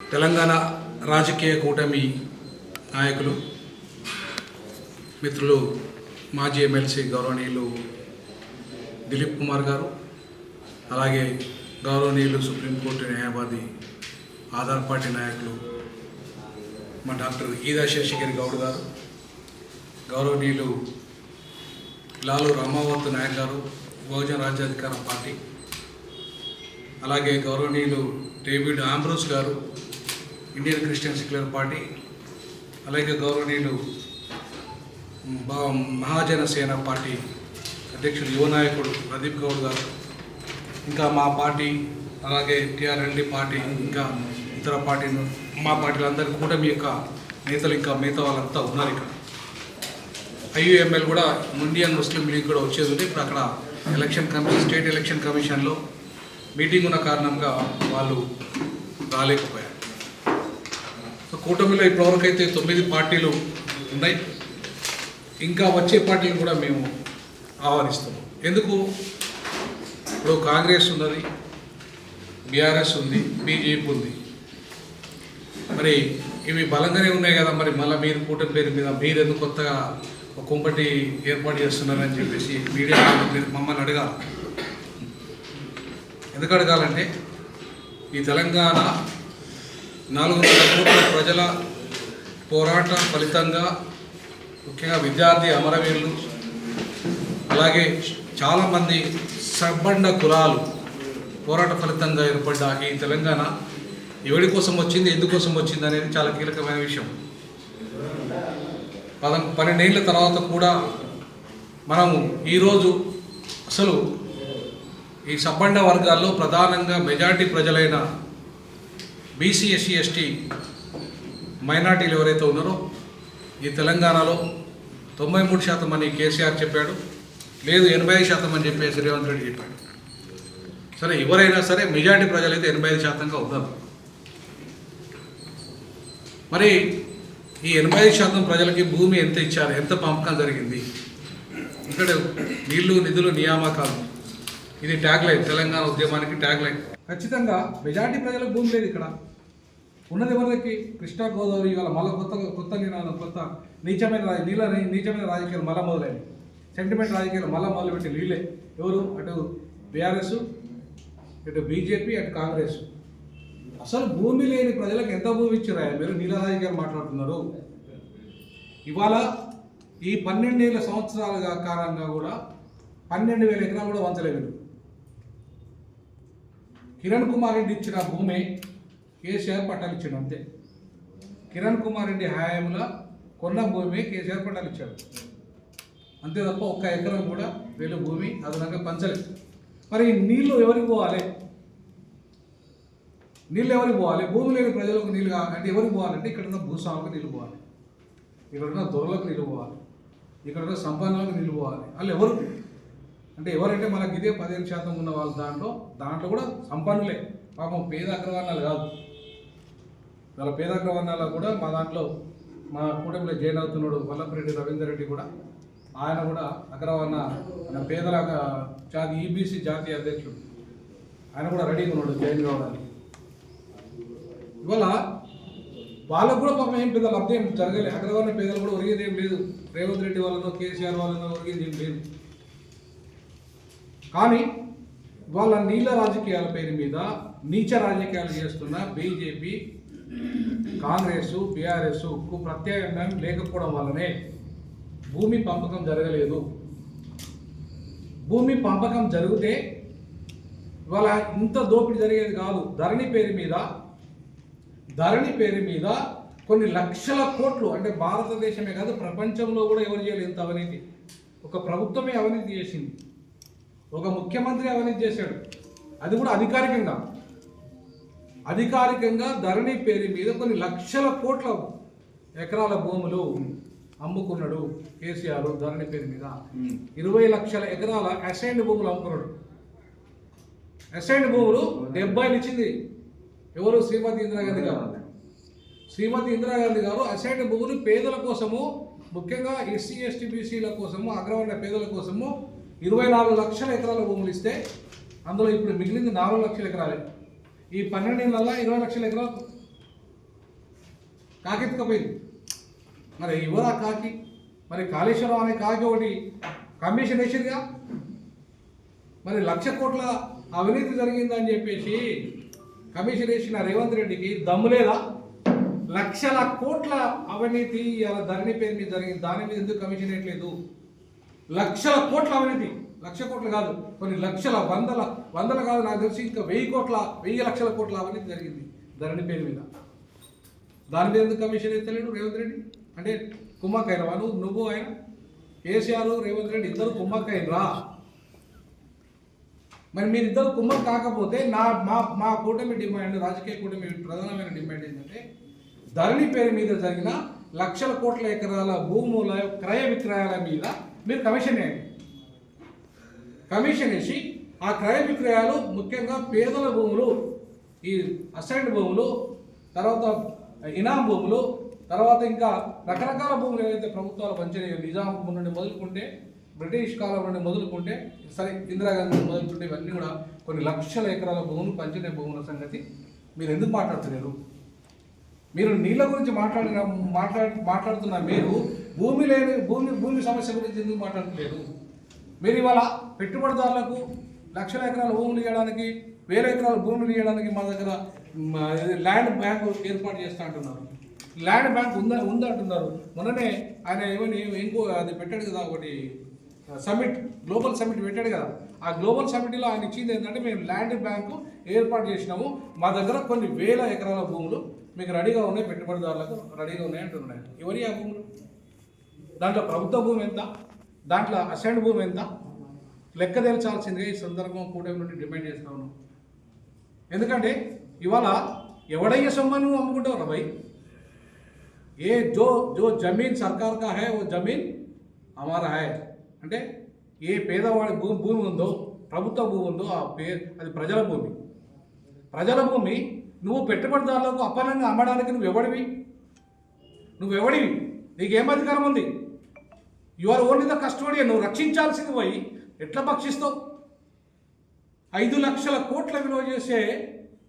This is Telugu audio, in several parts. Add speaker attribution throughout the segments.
Speaker 1: తెలంగాణ రాజకీయ కూటమి నాయకులు మిత్రులు మాజీ ఎమ్మెల్సీ గౌరవనీయులు దిలీప్ కుమార్ గారు అలాగే గౌరవనీయులు సుప్రీంకోర్టు న్యాయవాది ఆధార్ పార్టీ నాయకులు మా డాక్టర్ ఈదా శేషగిరి గౌడ్ గారు గౌరవనీయులు లాలు రామావత్ నాయక్ గారు బహుజన రాజ్యాధికార పార్టీ అలాగే గౌరవనీయులు David Ambrose garu Indian Christian secular party అలాగే గౌరవనీయులు బా- మహాజన సేన పార్టీ అధ్యక్షుడు యువ నాయకుడు ప్రదీప్ గౌడ్ గారు ఇంకా మా పార్టీ అలాగే టీఆర్ఎల్డి పార్టీ ఇంకా ఇతర పార్టీలు మా పార్టీలందరికీ కూడా మీ యొక్క నేతలు ఇంకా మిగతా వాళ్ళంతా ఉన్నారు ఇక్కడ. ఐయుఎంఎల్ కూడా ఇండియన్ ముస్లిం లీగ్ కూడా వచ్చేది ఉంది ఇప్పుడు అక్కడ ఎలక్షన్ కమిషన్ స్టేట్ ఎలక్షన్ కమిషన్లో మీటింగ్ ఉన్న కారణంగా వాళ్ళు రాలేకపోయారు. సో కూటమిలో ఇప్పటివరకు అయితే తొమ్మిది పార్టీలు ఉన్నాయి. ఇంకా వచ్చే పార్టీలు కూడా మేము ఆహ్వానిస్తున్నాం. ఎందుకు? ఇప్పుడు కాంగ్రెస్ ఉన్నది బీఆర్ఎస్ ఉంది బీజేపీ ఉంది. మరి ఇవి బలంగానే ఉన్నాయి కదా మరి మళ్ళీ మీరు కూటమి పేరు మీద మీరు ఎందుకు కొత్తగా ఒక కుంపటి ఏర్పాటు చేస్తున్నారని చెప్పేసి మీడియా మీరు మమ్మల్ని అడగాలి. ఎందుకు అడగాలంటే ఈ తెలంగాణ నాలుగు కోట్ల ప్రజల పోరాట ఫలితంగా ముఖ్యంగా విద్యార్థి అమరవీరులు అలాగే చాలామంది సబ్బండ కులాలు పోరాట ఫలితంగా ఏర్పడ్డ ఈ తెలంగాణ. ఎవడి కోసం వచ్చింది ఎందుకోసం వచ్చింది అనేది చాలా కీలకమైన విషయం. పద పన్నెండేళ్ళ తర్వాత కూడా మనము ఈరోజు అసలు ఈ సబ్బండ వర్గాల్లో ప్రధానంగా మెజారిటీ ప్రజలైన బీసీ ఎస్సీ ఎస్టీ మైనార్టీలు ఎవరైతే ఉన్నారో ఈ తెలంగాణలో తొంభై మూడు శాతం అని కేసీఆర్ చెప్పాడు లేదు ఎనభై ఐదు శాతం అని చెప్పేసి రేవంత్ రెడ్డి చెప్పాడు. సరే ఎవరైనా సరే మెజారిటీ ప్రజలైతే ఎనభై ఐదు శాతంగా ఉన్నారు. మరి ఈ ఎనభై ఐదు శాతం ప్రజలకి భూమి ఎంత ఇచ్చారు? ఎంత పంపకం జరిగింది? ఇక్కడ నీళ్ళు నిధులు నియామకాలు. ఇది ట్యాగ్ లైన్. తెలంగాణ ఉద్యమానికి ట్యాగ్ లైన్. ఖచ్చితంగా మెజార్టీ ప్రజలకు భూమి లేదు ఇక్కడ. ఉన్నది ఎవరికి కృష్ణా గోదావరి ఇవాళ మళ్ళీ కొత్త కొత్త నినాదం కొత్త నీచమైన రాజ నీళ్ళ నీచమైన రాజకీయాలు మళ్ళా మొదలైనవి. సెంటిమెంట్ రాజకీయాలు మళ్ళా మొదలుపెట్టి నీళ్ళే ఎవరు? అటు బీఆర్ఎస్ ఇటు బీజేపీ అటు కాంగ్రెస్. అసలు భూమి లేని ప్రజలకు ఎంత భూమి ఇచ్చారా మీరు నీళ్ళ గారు మాట్లాడుతున్నారు. ఇవాళ ఈ పన్నెండేళ్ళ సంవత్సరాలుగా కారణంగా కూడా పన్నెండు వేల ఎకరాలు కూడా వంచలేదు. కిరణ్ కుమార్ రెడ్డి ఇచ్చిన భూమి కేసీఆర్ పట్టాలు ఇచ్చాడు అంతే. కిరణ్ కుమార్ రెడ్డి హయాంలో కొన్న భూమి కేసీఆర్ పట్టాలు ఇచ్చాడు. అంతే తప్ప ఒక్క ఎకరం కూడా వీళ్ళు భూమి అదనంగా పంచలేదు. మరి నీళ్ళు నీళ్ళు ఎవరికి పోవాలి? నీళ్ళు ఎవరికి పోవాలి? భూమి లేని ప్రజలకు నీళ్ళు కా- అంటే ఎవరికి పోవాలంటే ఇక్కడ ఉన్న భూస్వాములకు నీళ్ళు పోవాలి. ఇక్కడ ఉన్న దొరలకు నీళ్ళు పోవాలి. ఇక్కడ ఉన్న సంపన్నులకు నీళ్ళు పోవాలి. వాళ్ళు ఎవరు అంటే ఎవరంటే మనకి ఇదే పదిహేను శాతం ఉన్న వాళ్ళ దాంట్లో దాంట్లో కూడా సంపన్నులే. పాపం పేద అగ్రవర్ణాలు కాదు. వాళ్ళ పేద అగ్రవర్ణాల కూడా మా దాంట్లో మా కూటమిలో జాయిన్ అవుతున్నాడు వల్లభరెడ్డి రవీందర్ రెడ్డి కూడా ఆయన కూడా అగ్రవర్ణ మన పేదల జాతి ఈబీసీ జాతీయ అధ్యక్షుడు. ఆయన కూడా రెడీగా ఉన్నాడు జాయిన్ కావడానికి. ఇవాళ వాళ్ళకు కూడా పాపం ఏం పెద్ద లబ్ధి ఏం జరగలేదు అగ్రవర్ణ పేదలు కూడా ఒరిగేది ఏం లేదు. రేవంత్ రెడ్డి వాళ్ళనో కేసీఆర్ వాళ్ళనో ఒరిగేది ఏం లేదు. కానీ వాళ్ళ నీళ్ళ రాజకీయాల పేరు మీద నీచ రాజకీయాలు చేస్తున్న బీజేపీ కాంగ్రెస్ బీఆర్ఎస్కు ప్రత్యామ్నాయం లేకపోవడం వల్లనే భూమి పంపకం జరగలేదు. భూమి పంపకం జరిగితే ఇవాళ ఇంత దోపిడీ జరిగేది కాదు. ధరణి పేరు మీద ధరణి పేరు మీద కొన్ని లక్షల కోట్లు అంటే భారతదేశమే కాదు ప్రపంచంలో కూడా ఎవరు చేయలేదు ఇంత అవినీతి. ఒక ప్రభుత్వమే అవినీతి చేసింది. ఒక ముఖ్యమంత్రి అవినీతి చేశాడు. అది కూడా అధికారికంగా. అధికారికంగా ధరణి పేరు మీద కొన్ని లక్షల కోట్ల ఎకరాల భూములు అమ్ముకున్నాడు కేసీఆర్ ధరణి పేరు మీద. ఇరవై లక్షల ఎకరాల అసైన్డ్ భూములు అమ్ముకున్నాడు. అసైన్డ్ భూములు డెబ్బైలు ఇచ్చింది. ఎవరు శ్రీమతి ఇందిరాగాంధీ గారు శ్రీమతి ఇందిరాగాంధీ గారు అసైడ్ భూములు పేదల కోసము ముఖ్యంగా ఎస్సీ ఎస్టీ బీసీల కోసము అగ్రవర్ణ పేదల కోసము ఇరవై నాలుగు లక్షల ఎకరాల భూములు ఇస్తే అందులో ఇప్పుడు మిగిలింది నాలుగు లక్షల ఎకరాలే. ఈ పన్నెండు నెలల ఇరవై లక్షల ఎకరాలు కాకెత్తుకపోయింది. మరి ఎవరా కాకి? మరి కాళేశ్వరం అనే కాకి ఒకటి కమిషన్ వేసిందిగా? మరి లక్ష కోట్ల అవినీతి జరిగిందని చెప్పేసి కమిషన్ వేసిన రేవంత్ రెడ్డికి దమ్ము లేదా? లక్షల కోట్ల అవినీతి ఇలా ధరణి పేరు మీద జరిగింది. దాని మీద ఎందుకు కమిషన్ వేయట్లేదు? లక్షల కోట్ల అవినీతి. లక్ష కోట్లు కాదు కొన్ని లక్షల వందల వందల కాదు నాకు తెలిసి ఇంకా వెయ్యి కోట్ల వెయ్యి లక్షల కోట్ల అవినీతి జరిగింది ధరణి పేరు మీద. దాని మీద ఎందుకు కమిషన్ ఎత్తలేడు రేవంత్ రెడ్డి? అంటే కుమ్మకాయ వాళ్ళు నువ్వు ఆయన? కేసీఆర్ రేవంత్ రెడ్డి ఇద్దరు కుమ్మక్కైనరా? మరి మీరిద్దరు కుమ్మక్ కాకపోతే నా మా మా కూటమి డిమాండ్ రాజకీయ కూటమి ప్రధానమైన డిమాండ్ ఏంటంటే ధరణి పేరు మీద జరిగిన లక్షల కోట్ల ఎకరాల భూముల క్రయ విక్రయాల మీద మీరు కమిషన్ వేయండి. కమిషన్ వేసి ఆ క్రయ విక్రయాలు ముఖ్యంగా పేదల భూములు ఈ అసైన్డ్ భూములు తర్వాత ఇనాం భూములు తర్వాత ఇంకా రకరకాల భూములు ఏవైతే ప్రభుత్వాలు పంచినాయో నిజాం నుండి మొదలుకుంటే బ్రిటిష్ కాలం నుండి మొదలుకుంటే సరే ఇందిరాగాంధీ మొదలుకుంటే ఇవన్నీ కూడా కొన్ని లక్షల ఎకరాల భూములు పంచనే భూముల సంగతి మీరు ఎందుకు మాట్లాడుతున్నారు మీరు నీళ్ళ గురించి మాట్లాడిన మాట్లా మాట్లాడుతున్న మీరు భూమి లేని భూమి భూమి సమస్య గురించి ఎందుకు మాట్లాడట్లేదు మీరు ఇవాళ పెట్టుబడిదారులకు లక్షల ఎకరాల భూములు ఇవ్వడానికి వేల ఎకరాల భూములు ఇవ్వడానికి మా దగ్గర ల్యాండ్ బ్యాంక్ ఏర్పాటు చేస్తా అంటున్నారు. ల్యాండ్ బ్యాంక్ ఉందా ఉందంటున్నారు. మొన్ననే ఆయన ఏమని ఇంకో అది పెట్టాడు కదా ఒకటి సమిట్ గ్లోబల్ సమిట్ పెట్టాడు కదా. ఆ గ్లోబల్ సమిట్లో ఆయన ఇచ్చింది ఏంటంటే మేము ల్యాండ్ బ్యాంకు ఏర్పాటు చేసినాము. మా దగ్గర కొన్ని వేల ఎకరాల భూములు మీకు రెడీగా ఉన్నాయి పెట్టుబడిదారులకు రెడీగా ఉన్నాయి అంటున్నాయి ఎవరి ఆ భూములు? దాంట్లో ప్రభుత్వ భూమి ఎంత? దాంట్లో అసైన్ భూమి ఎంత? లెక్క తెలచాల్సిందిగా ఈ సందర్భం కూటమి నుండి డిమాండ్ చేస్తా ఎందుకంటే ఇవాళ ఎవడయ్యే సొమ్మను అమ్ముకుంటావు భయ్? ఏ జో జో జమీన్ సర్కార్ కా హై ఓ జమీన్ అమారా హై? అంటే ఏ పేదవాడి భూమి భూమి ఉందో ప్రభుత్వ భూమి ఉందో ఆ పే అది ప్రజల భూమి. ప్రజల భూమి నువ్వు పెట్టుబడిదారులకు అపరంగా అమ్మడానికి నువ్వు ఎవడివి? నువ్వు ఎవడివి? నీకేం అధికారం ఉంది? యువర్ ఓన్లీ ద కస్టోడియన్ నువ్వు రక్షించాల్సింది పోయి ఎట్లా భక్షిస్తావు? ఐదు లక్షల కోట్ల విలువ చేసే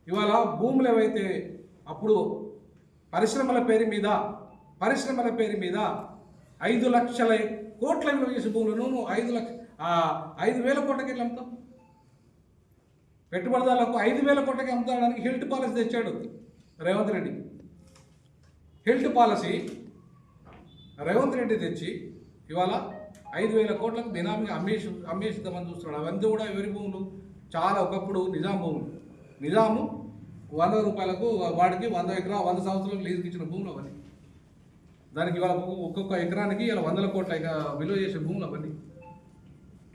Speaker 1: ఇవాళ భూములు ఏవైతే అప్పుడు పరిశ్రమల పేరు మీద పరిశ్రమల పేరు మీద ఐదు లక్షల కోట్ల విలువ చేసే భూములను నువ్వు ఐదు లక్ష ఐదు వేల కోట్లకి వెళ్ళి అమ్ముతావు? పెట్టుబడిదారులకు ఐదు వేల కోట్లకి అమ్ముతాడానికి హెల్త్ పాలసీ తెచ్చాడు రేవంత్ రెడ్డి. హెల్త్ పాలసీ రేవంత్ రెడ్డి తెచ్చి ఇవాళ ఐదు వేల కోట్లకు బినామీగా అమ్మేసి అమ్మేసిద్దామని చూస్తున్నాడు. అవన్నీ కూడా ఎవరి భూములు? చాలా ఒకప్పుడు నిజాం భూములు. నిజాము వంద రూపాయలకు వాడికి వంద ఎకరా వంద సంవత్సరాలకు లీజుకి ఇచ్చిన భూములు అవన్నీ. దానికి ఇవాళ ఒక్కొక్క- ఎకరానికి ఇలా వందల కోట్ల ఇక విలువ చేసే భూములు అవన్నీ.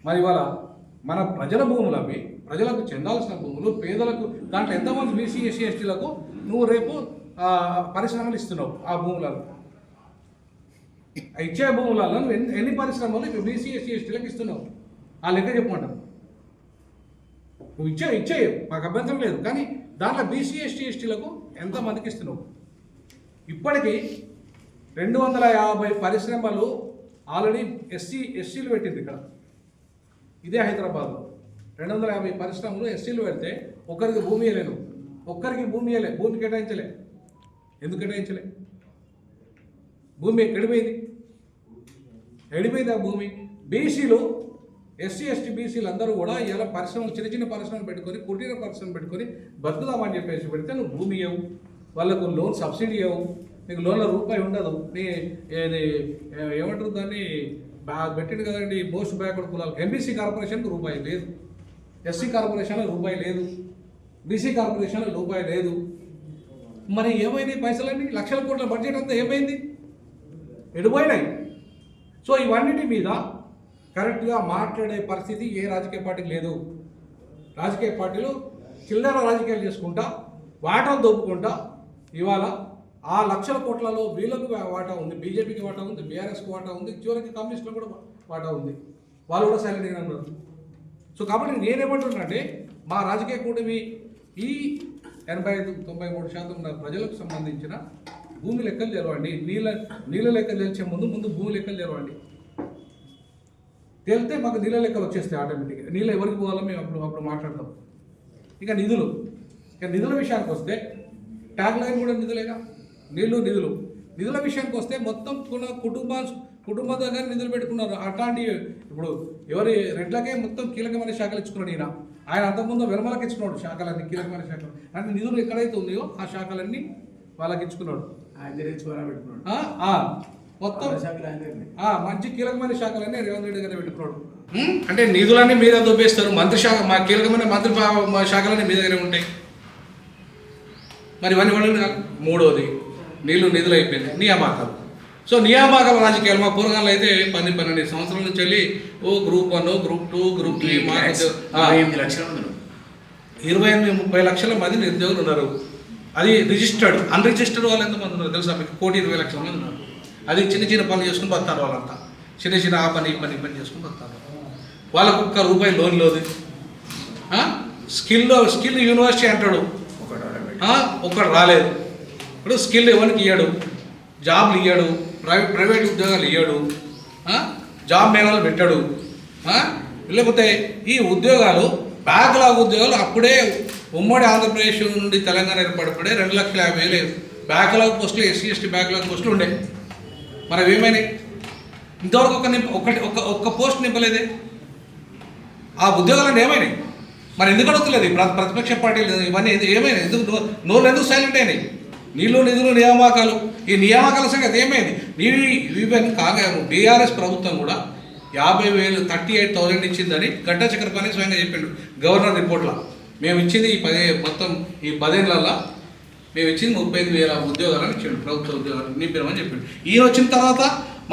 Speaker 1: మరి ఇవాళ మన ప్రజల భూములు అవి ప్రజలకు చెందాల్సిన భూములు పేదలకు దాంట్లో ఎంతమంది బీసీ ఎస్సీ ఎస్టీలకు నువ్వు రేపు పరిశ్రమలు ఇస్తున్నావు ఆ భూములలో. ఇచ్చే భూములలో నువ్వు ఎన్ని ఎన్ని పరిశ్రమలు ఇప్పుడు బీసీ ఎస్సీ ఎస్టీలకు ఇస్తున్నావు? ఆ లెక్క చెప్పమంటావు. నువ్వు ఇచ్చే ఇచ్చే మాకు అభ్యంతరం లేదు. కానీ దాంట్లో బీసీ ఎస్టీ ఎస్టీలకు ఎంతమందికి ఇస్తున్నావు? ఇప్పటికీ రెండు వందల యాభై పరిశ్రమలు ఆల్రెడీ ఎస్సీ ఎస్సీలు పెట్టింది ఇక్కడ. ఇదే హైదరాబాద్లో రెండు వందల యాభై పరిశ్రమలు ఎస్సీలు పెడితే ఒక్కరికి భూమి ఇవ్వలేను ఒక్కరికి భూమి ఇవ్వలే భూమి కేటాయించలే. ఎందుకు కేటాయించలే? భూమి ఎడిపోయింది ఎడిపోయింది ఆ భూమి? బీసీలు ఎస్సీ ఎస్టీ బీసీలు అందరూ కూడా ఇలా పరిశ్రమలు చిన్న చిన్న పరిశ్రమలు పెట్టుకొని కుటీర పరిశ్రమలు పెట్టుకొని బతుకుదామని చెప్పేసి పెడితే నువ్వు భూమి ఇవ్వవు వాళ్ళకు లోన్ సబ్సిడీ ఇవ్వవు నీకు లోన్ల రూపాయి ఉండదు. నీ ఏది ఏమంటారు దాన్ని? బ్యాగ్ పెట్టిండు కదండి మోస్ట్ బ్యాక్వర్డ్ కులాలకు ఎంబీసీ కార్పొరేషన్కి రూపాయి లేదు. ఎస్సీ కార్పొరేషన్లో రూపాయి లేదు. బీసీ కార్పొరేషన్లో రూపాయి లేదు. మరి ఏమైంది పైసలన్నీ? లక్షల కోట్ల బడ్జెట్ అంతా ఏమైంది? ఎడిపోయినాయి. సో ఇవన్నిటి మీద కరెక్ట్గా మాట్లాడే పరిస్థితి ఏ రాజకీయ పార్టీకి లేదు. రాజకీయ పార్టీలు చిల్లర రాజకీయాలు చేసుకుంటా వాటాలు దొప్పుకుంటా ఇవాళ ఆ లక్షల కోట్లలో వీళ్ళకు వాటా ఉంది బీజేపీకి వాటా ఉంది బీఆర్ఎస్కి వాటా ఉంది చివరికి కమ్యూనిస్టులకు కూడా వాటా ఉంది. వాళ్ళు కూడా సైలెంట్గా అన్నారు సో కాబట్టి నేనేమంటున్నానంటే మా రాజకీయ కూటమి ఈ ఎనభై ఐదు తొంభై మూడు శాతం ఉన్న ప్రజలకు సంబంధించిన భూమి లెక్కలు తెరవండి నీళ్ళ నీళ్ళ లెక్కలు తెలిసే ముందు ముందు భూమి లెక్కలు తెరవండి తేలితే మాకు నీళ్ళ లెక్కలు వచ్చేస్తాయి ఆటోమేటిక్గా. నీళ్ళు ఎవరికి పోవాలో మేము అప్పుడు అప్పుడు మాట్లాడతాం. ఇక నిధులు. ఇక నిధుల విషయానికి వస్తే ట్యాగ్ లైన్ కూడా నిధులేగా? నీళ్ళు నిధులు. నిధుల విషయానికి వస్తే మొత్తం కుల కుటుంబ కుటుంబ దగ్గర నిధులు పెట్టుకున్నారు. అట్లాంటి ఇప్పుడు ఎవరి రెడ్లకే మొత్తం కీలకమైన శాఖలు ఇచ్చుకున్నాడు ఈయన. ఆయన అంతకుముందు వెరమలకి ఇచ్చుకున్నాడు శాఖలన్నీ కీలకమైన శాఖలు. అంటే నిధులు ఎక్కడైతే ఉన్నాయో ఆ శాఖలన్నీ వాళ్ళకి ఇచ్చుకున్నాడు. మొత్తం మంచి కీలకమైన శాఖలన్నీ రేవంత్ రెడ్డి గారు పెట్టుకున్నాడు. అంటే నిధులన్నీ మీద దొబ్బేస్తారు మంత్రి శాఖ మా కీలకమైన మంత్రి శాఖలన్నీ మీ దగ్గరే ఉంటాయి. మరి ఇవన్నీ. మూడోది నీళ్ళు నిధులు అయిపోయింది నియామకాలు. సో నియామకాల రాజకీయాలు మా పూర్వకాలంలో అయితే పది పన్నెండు సంవత్సరాల నుంచి వెళ్ళి ఓ group one group two group three
Speaker 2: ఇరవై ఎనిమిది లక్షల మంది ఉన్నారు.
Speaker 1: ఇరవై ఎనిమిది ముప్పై లక్షల మంది నిరుద్యోగులు ఉన్నారు. అది రిజిస్టర్డ్ అన్రిజిస్టర్డ్ వాళ్ళు ఎంతమంది ఉన్నారు తెలుసా మీకు? కోటి ఇరవై లక్షల మంది ఉన్నారు. అది చిన్న చిన్న పనులు చేసుకుని బతారు వాళ్ళంతా. చిన్న చిన్న ఆ పని ఈ పని పని చేసుకుని బతారు వాళ్ళకు ఒక్క రూపాయి లోన్ లేదు. స్కిల్ స్కిల్ యూనివర్సిటీ అంటాడు. ఒక్కడు రాలేదు. ఇప్పుడు స్కిల్ ఎవరికి ఇయ్యాడు? జాబ్లు ఇయ్యాడు ప్రైవేట్ ప్రైవేట్ ఉద్యోగాలు ఇయ్యాడు జాబ్ మేళాలు పెట్టాడు లేకపోతే ఈ ఉద్యోగాలు బ్యాక్లాగ్ ఉద్యోగాలు అప్పుడే ఉమ్మడి ఆంధ్రప్రదేశ్ నుండి తెలంగాణ ఏర్పడిపడే రెండు లక్షల యాభై వేలు బ్యాక్లాగ్ పోస్టులు ఎస్సీ ఎస్టీ బ్యాక్లాగ్ పోస్టులు ఉండే. మరి ఏమైనాయి? ఇంతవరకు ఒక నింప ఒకటి ఒక్క ఒక్క పోస్ట్ నింపలేదే. ఆ ఉద్యోగాలను ఏమైనాయి? మరి ఎందుకు అడుగుతలేదు? ప్ర- ప్రతిపక్ష పార్టీలు ఇవన్నీ ఏమైనాయి? ఎందుకు నోళ్ళు ఎందుకు సైలెంట్ అయినాయి? నీళ్ళు నిధులు నియామకాలు. ఈ నియామకాల సంగతి ఏమైంది? నీవి ఈవెన్ కాగా బీఆర్ఎస్ ప్రభుత్వం కూడా యాభై వేలు థర్టీ ఎయిట్ థౌసండ్ ఇచ్చిందని గడ్డ చక్రపాణి స్వయంగా చెప్పిండు గవర్నర్ రిపోర్ట్లో. మేము ఇచ్చింది ఈ పదే మొత్తం ఈ పదేళ్ళల్లో మేము ఇచ్చింది ముప్పై ఐదు వేల ఉద్యోగాలను ఇచ్చిండు ప్రభుత్వ ఉద్యోగాలు నింపినామని చెప్పిండు. ఈయన వచ్చిన తర్వాత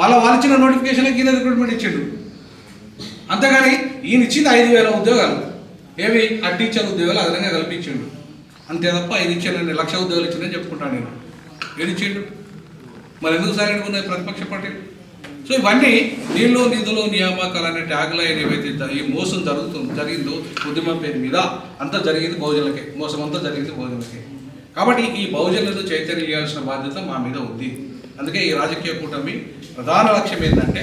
Speaker 1: మళ్ళీ వాళ్ళు ఇచ్చిన నోటిఫికేషన్ ఈయన రిక్రూట్మెంట్ ఇచ్చిండు. అంతేగాని ఈయన ఇచ్చింది ఐదు వేల ఉద్యోగాలు. ఏవి? ఆ టీచర్ ఉద్యోగాలు అదనంగా కల్పించిండు. అంతే తప్ప ఐదు ఇచ్చానండి లక్ష ఉద్యోగాలు ఇచ్చిందని చెప్పుకుంటాను నేను. ఏడిచ్చిండు? మరి ఎందుకు సైలెంట్గా ఉన్నాయి ప్రతిపక్ష పార్టీలు సో ఇవన్నీ నీళ్ళు నిధులు నియామకాలు అనే ట్యాగ్లైన్ ఏవైతే ఈ మోసం జరుగుతుంది జరిగిందో ఉద్యమం పేరు మీద అంతా జరిగింది బహుజనులకే. మోసం అంతా జరిగింది బహుజనులకే. కాబట్టి ఈ బహుజనులతో చైతన్యం చేయాల్సిన బాధ్యత మా మీద ఉంది. అందుకే ఈ రాజకీయ కూటమి ప్రధాన లక్ష్యం ఏంటంటే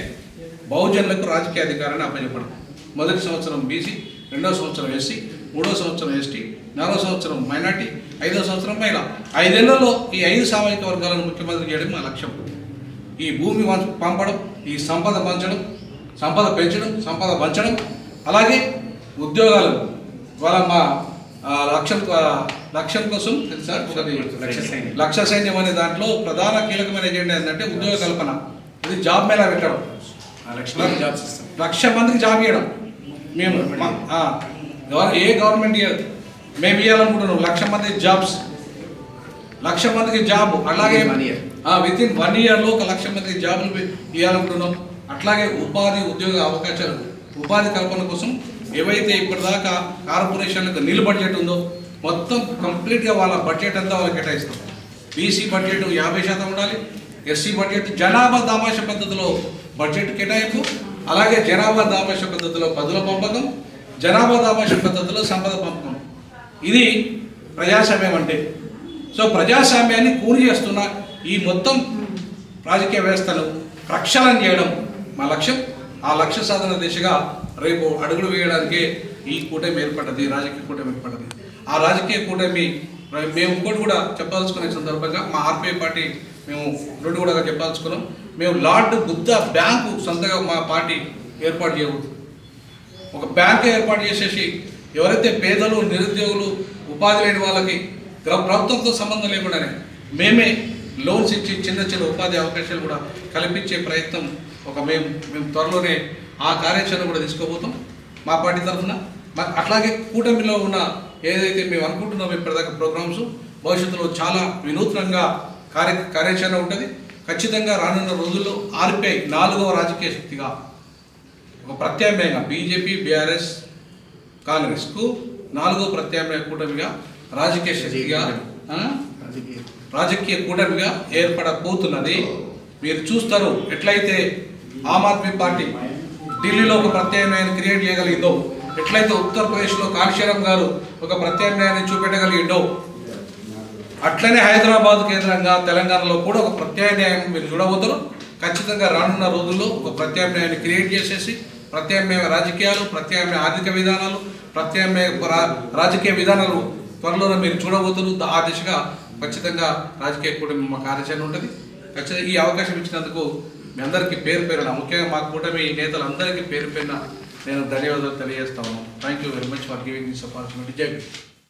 Speaker 1: బహుజనులకు రాజకీయ అధికారాన్ని అప్పచెప్పడం. మొదటి సంవత్సరం బీసీ రెండో సంవత్సరం ఎస్సీ మూడో సంవత్సరం ఎస్టీ నాలుగో సంవత్సరం మైనార్టీ ఐదో సంవత్సరం మహిళ. ఐదేళ్ళలో ఈ ఐదు సామాజిక వర్గాలను ముఖ్యమంత్రి చేయడం మా లక్ష్యం. ఈ భూమి పంపడం ఈ సంపద పంచడం సంపద పెంచడం సంపద పంచడం అలాగే ఉద్యోగాలు. వాళ్ళ మా లక్ష్యం లక్ష్యం కోసం ఒకటి
Speaker 2: లక్ష్య సైన్యం.
Speaker 1: అనే దాంట్లో ప్రధాన కీలకమైన ఎజెండా ఏంటంటే ఉద్యోగ కల్పన. ఇది జాబ్ మేళా పెట్టడం. లక్ష మందికి జాబ్ ఇవ్వడం మేము ఏ గవర్నమెంట్ ఇవ్వదు మేము ఇవ్వాలనుకుంటున్నాం లక్ష మంది జాబ్స్ లక్ష మందికి జాబ్ అలాగే. విత్ ఇన్ వన్ ఇయర్లో ఒక లక్ష మందికి జాబులు ఇవ్వాలనుకుంటున్నాం అట్లాగే ఉపాధి ఉద్యోగ అవకాశాలు ఉపాధి కల్పన కోసం ఏవైతే ఇప్పటిదాకా కార్పొరేషన్లకు నీళ్ళు బడ్జెట్ ఉందో మొత్తం కంప్లీట్గా వాళ్ళ బడ్జెట్ అంతా వాళ్ళకి కేటాయిస్తాం. బీసీ బడ్జెట్ యాభై శాతం ఉండాలి. ఎస్సీ బడ్జెట్ జనాభా దామాష పద్ధతిలో బడ్జెట్ కేటాయింపు. అలాగే జనాభా దామాష పద్ధతిలో పదుల పంపకం. జనాభా దామాష పద్ధతిలో సంపద పంపకం. ఇది ప్రజాస్వామ్యం అంటే. సో ప్రజాస్వామ్యాన్ని కూలి చేస్తున్న ఈ మొత్తం రాజకీయ వ్యవస్థను ప్రక్షాళన చేయడం మా లక్ష్యం. ఆ లక్ష్య సాధన దిశగా రేపు అడుగులు వేయడానికే ఈ కూటమి ఏర్పడ్డది రాజకీయ కూటమి ఏర్పడ్డది. ఆ రాజకీయ కూటమి మేము ఇంకోటి కూడా చెప్పాల్సుకునే సందర్భంగా మా ఆర్పీఐ పార్టీ మేము రెండు కూడా చెప్పాల్సుకున్నాం మేము లార్డ్ బుద్ధ బ్యాంకు సొంతగా మా పార్టీ ఏర్పాటు చేయవద్దు ఒక బ్యాంక్ ఏర్పాటు చేసేసి ఎవరైతే పేదలు నిరుద్యోగులు ఉపాధి లేని వాళ్ళకి ప్రభుత్వంతో సంబంధం లేకుండానే మేమే లోన్స్ ఇచ్చి చిన్న చిన్న ఉపాధి అవకాశాలు కూడా కల్పించే ప్రయత్నం ఒక మేము మేము త్వరలోనే ఆ కార్యాచరణ కూడా తీసుకోబోతాం మా పార్టీ తరఫున. మ- అట్లాగే కూటమిలో ఉన్న ఏదైతే మేము అనుకుంటున్నామో ఇప్పటిదాకా ప్రోగ్రామ్స్ భవిష్యత్తులో చాలా వినూత్నంగా కార్య కార్యాచరణ ఉంటుంది. ఖచ్చితంగా రానున్న రోజుల్లో ఆర్పిఐ నాలుగవ రాజకీయ శక్తిగా ఒక ప్రత్యామ్నాయంగా బీజేపీ బీఆర్ఎస్ కాంగ్రెస్కు నాలుగో ప్రత్యామ్నాయ కూటమిగా రాజకీయ శక్తిగా
Speaker 2: రాజకీయ
Speaker 1: రాజకీయ కూటమిగా ఏర్పడబోతున్నది. మీరు చూస్తారు ఎట్లయితే ఆమ్ ఆద్మీ పార్టీ ఢిల్లీలో ఒక ప్రత్యామ్నాయాన్ని క్రియేట్ చేయగలిగిందో ఎట్లయితే ఉత్తరప్రదేశ్లో కాళీశ్వరం గారు ఒక ప్రత్యామ్నాయాన్ని చూపెట్టగలిగిండో అట్లనే హైదరాబాద్ కేంద్రంగా తెలంగాణలో కూడా ఒక ప్రత్యామ్నాయం మీరు చూడబోతారు ఖచ్చితంగా రానున్న రోజుల్లో ఒక ప్రత్యామ్నాయాన్ని క్రియేట్ చేసేసి ప్రత్యామ్నాయ రాజకీయాలు ప్రత్యామ్నాయ ఆర్థిక విధానాలు ప్రత్యామ్నాయ రా- రాజకీయ విధానాలు త్వరలో మీరు చూడబోతున్నారు. ఆ దిశగా ఖచ్చితంగా రాజకీయ కూటమి మా కార్యాచరణ ఉంటుంది. ఖచ్చితంగా ఈ అవకాశం ఇచ్చినందుకు మీ అందరికీ పేరు పేరున ముఖ్యంగా మా కూటమి నేతలందరికీ పేరు పేరున నేను ధన్యవాదాలు తెలియజేస్తా ఉన్నాను. Thank you very much for giving this opportunity జై